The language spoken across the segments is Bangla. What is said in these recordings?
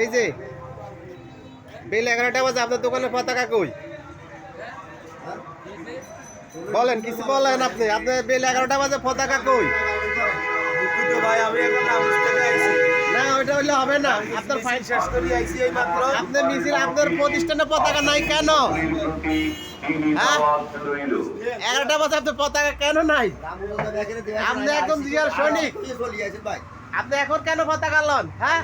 এই যে, বেল এগারোটা বাজে, আপনার দোকানের পতাকা কই? বলেন, কিছু বলেন আপনি, আপনার বেল এগারোটা বাজে, পতাকা কই? ভাই, আমি এখন হইলে হবে না। আপনার ফাইন শেষ করে আইছি এই মাত্র। আপনার মিছিল, আপনার প্রতিষ্ঠানে পতাকা নাই কেন? হ্যাঁ? এগারোটা বাজে আপনার পতাকা কেন নাই? আপনি একদম রিয়াল সৈনিক। আপনি এখন কেন পতাকা লন? হ্যাঁ?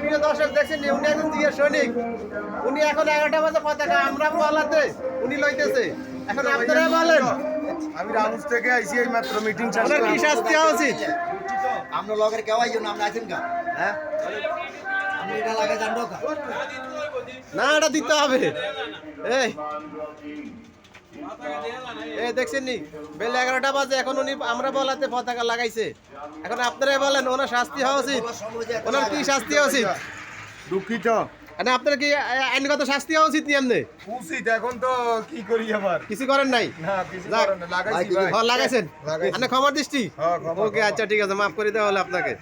প্রিয় দর্শক, দেখছেন উনি একজন দিয়ে সৈনিক। উনি এখন এগারোটা বাজে পতাকা, আমরা বলাতে উনি লইতেছে। এখন আপনারা বলেন আমি হাউস থেকে আইছি এই মাত্র মিটিং শেষ করে কি শাস্তি হওয়া উচিত? আমরা লগের কেউ আইজন আমরা আছেন কা হ্যাঁ? আপনি এটা লাগে জানব কা না এটা দিতে হবে। এই। এই দেখছেন নি? বেল এগারোটা বাজে এখন উনি আমরা বলাতে পতাকা লাগাইছে। এখন আপনারাই বলেন ওনার শাস্তি হওয়া উচিত? ওনার কি শাস্তি হওয়া উচিত? দুঃখিত। মানে আপনার কি আইনগত শাস্তি হওয়া উচিত এমনি? উচিত এখন তো কি করি আবার? কিছু করেন নাই? না কিছু করেন না লাগাইছি হ্যাঁ লাগাইছেন। আপনি ক্ষমা দৃষ্টি? হ্যাঁ, ওকে আচ্ছা ঠিক আছে মাফ করে দেওয়া হলো আপনাকে।